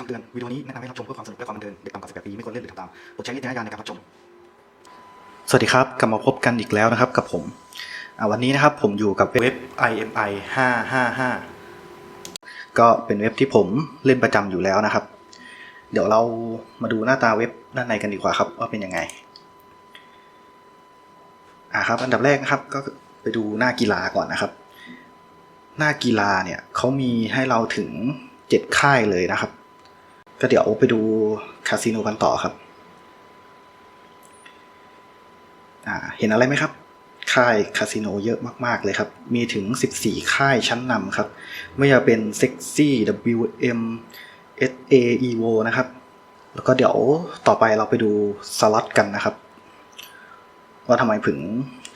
คำเตือนวิดีโอนี้แนะนำให้รับชมเพื่อความสนุกและความบันเทิงเด็กต่ำกว่า18ปีไม่ควรเล่นหรือทำตามโปรดใช้วิจารณญาณในการรับชม สวัสดีครับ กลับมาพบกันอีกแล้วนะครับกับผมอ่าวันนี้นะครับผมอยู่กับเว็บ IMI 555 ก็เป็นเว็บที่ผมเล่นประจำอยู่แล้วนะครับ เดี๋ยวเรามาดูหน้าตาเว็บด้านในกันดีกว่าครับว่าเป็นยังไงอ่าครับอันดับแรกนะครับก็ไปดูหน้ากีฬาก่อนนะครับ หน้ากีฬาเนี่ยเขามีให้เราถึงเจ็ดค่ายเลยนะครับ ก็เดี๋ยวไปดูคาสิโนกันต่อครับอ่าเห็นอะไรไหมครับ ค่ายคาสิโนเยอะมาก ๆ เลยครับ มีถึง 14 ค่ายชั้นนำครับ ไม่ว่าเป็น Sexy WM SA Evo นะครับ แล้วก็เดี๋ยวต่อไปเราไปดูสล็อตกันนะครับ ว่าทำไมถึง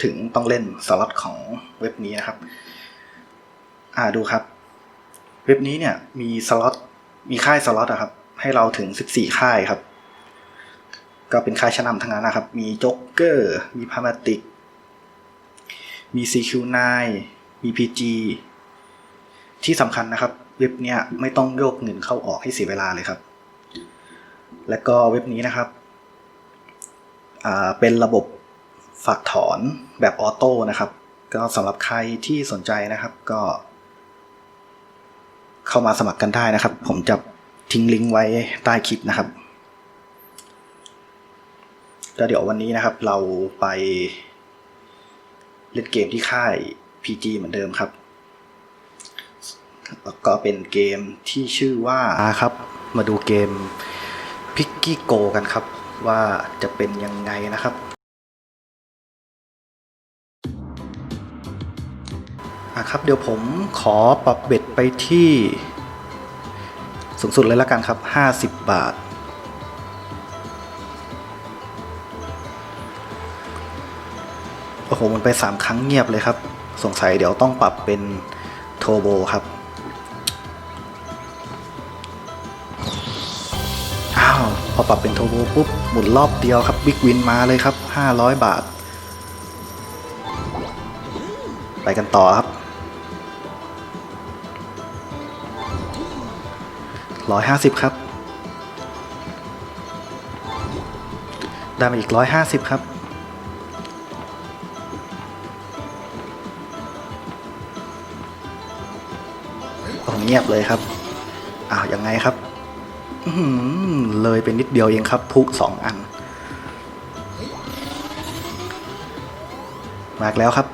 ถึงต้องเล่นสล็อตของเว็บนี้นะครับ อ่าดูครับ เว็บนี้เนี่ยมีสล็อตมีค่ายสล็อตอะครับ ให้เราถึง 14 ค่ายครับ ก็เป็นค่ายชั้นนำทั้งนั้นนะครับ มีจ็อกเกอร์ มีพามาติก มี CQ9 มี PG ที่สำคัญนะครับ เว็บเนี้ยไม่ต้องโยกเงินเข้าออกให้เสียเวลาเลยครับ และก็เว็บนี้นะครับอ่าเป็นระบบฝากถอนแบบออโต้นะครับ ก็สำหรับใครที่สนใจนะครับก็ เข้ามาสมัครกันได้นะครับ ผมจะ ทิ้งลิงก์ไว้ใต้คลิปนะครับ ก็เดี๋ยววันนี้นะครับเราไปเล่นเกมที่ค่าย PG เหมือนเดิมครับ ก็เป็นเกมที่ชื่อว่าครับ มาดูเกม p i c k y Go กันครับ ว่าจะเป็นยังไงนะครับอะครับเดี๋ยวผมขอปรับเบ็ดไปที่ สูงสุดเลยละกันครับ 50 บาท โอ้โห มันไปสามครั้งเงียบเลยครับ สงสัยเดี๋ยวต้องปรับเป็นโทโบครับ อ้าว พอปรับเป็นโทโบปุ๊บ หมุนรอบเดียวครับ บิ๊กวินมาเลยครับ 500 บาท ไปกันต่อครับ 150 ครับ ได้มาอีก 150 ครับ โอ้เงียบเลยครับ อ้าวยังไงครับ เลยเป็นนิดเดียวเองครับพุสองอัน มากแล้วครับ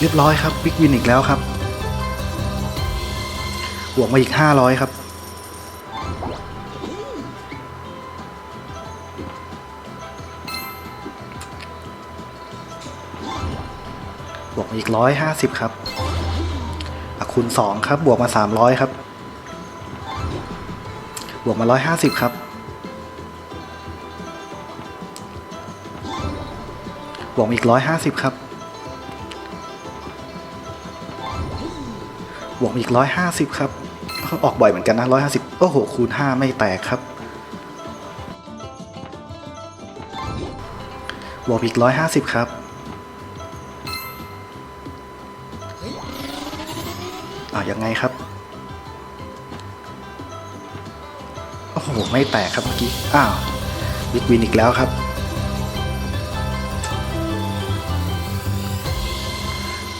เรียบร้อยครับบิ๊กวินอีกแล้วครับ บวกมาอีก 500 ครับ บวกมาอีก 150 ครับอคูณ 2 ครับ บวกมา 300 ครับ บวกมา 150 ครับ บวกอีก 150 ครับบวกอีก 150 ครับ ออกบ่อยเหมือนกันนะ150โอ้โห คูณ5ไม่แตกครับบวกมาอีก150ครับ อ่ายังไงครับ โอ้โห ไม่แตกครับเมื่อกี้ อ้าวบิ๊กวินอีกแล้วครับ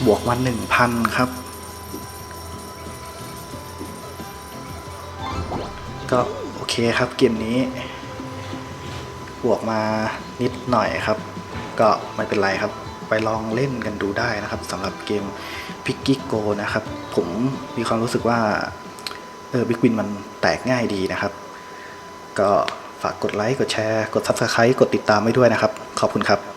บวกมาหนึ่งพันครับ ก็โอเคครับเกมนี้ บวกมานิดหน่อยครับ ก็ไม่เป็นไรครับ ไปลองเล่นกันดูได้นะครับสำหรับเกม p i c k y Go นะครับ ผมมีความรู้สึกว่าเออบิ๊กวินมันแตกง่ายดีนะครับ ก็ฝากกดไลค์ กดแชร์ กด Subscribe กดติดตามไว้ด้วยนะครับ ขอบคุณครับ